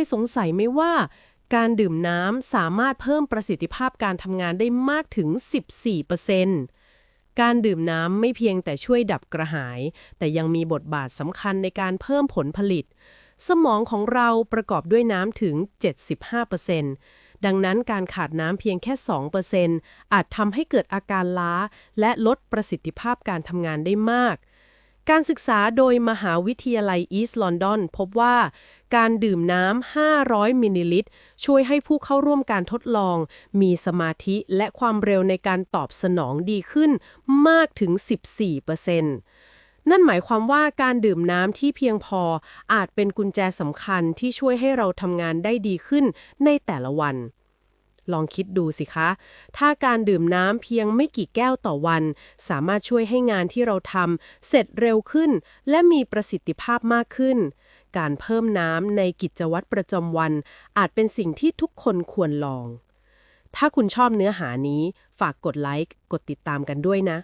ยสงสัยไหมว่า การดื่มน้ำสามารถเพิ่มประสิทธิภาพการทำงานได้มากถึง 14%การดื่มน้ำไม่เพียงแต่ช่วยดับกระหาย แต่ยังมีบทบาทสำคัญในการเพิ่มผลผลิต สมองของเราประกอบด้วยน้ำถึง 75%ดังนั้นการขาดน้ำเพียงแค่ 2%อาจทำให้เกิดอาการล้า และลดประสิทธิภาพการทำงานได้มาก การศึกษาโดยมหาวิทยาลัยอีสต์ลอนดอนพบว่า การดื่มน้ำ 500 มิลลิลิตร ช่วยให้ผู้เข้าร่วมการทดลอง มีสมาธิและความเร็วในการตอบสนองดีขึ้นมากถึง 14%นั่นหมายความว่าการดื่มน้ำที่เพียงพออาจเป็นกุญแจสำคัญที่ช่วยให้เราทำงานได้ดีขึ้นในแต่ละวัน ลองคิดดูสิคะ ถ้าการดื่มน้ำเพียงไม่กี่แก้วต่อวัน สามารถช่วยให้งานที่เราทำเสร็จเร็วขึ้น และมีประสิทธิภาพมากขึ้น การเพิ่มน้ำในกิจวัตรประจำวัน อาจเป็นสิ่งที่ทุกคนควรลอง ถ้าคุณชอบเนื้อหานี้ ฝากกดไลค์ กดติดตามกันด้วยนะ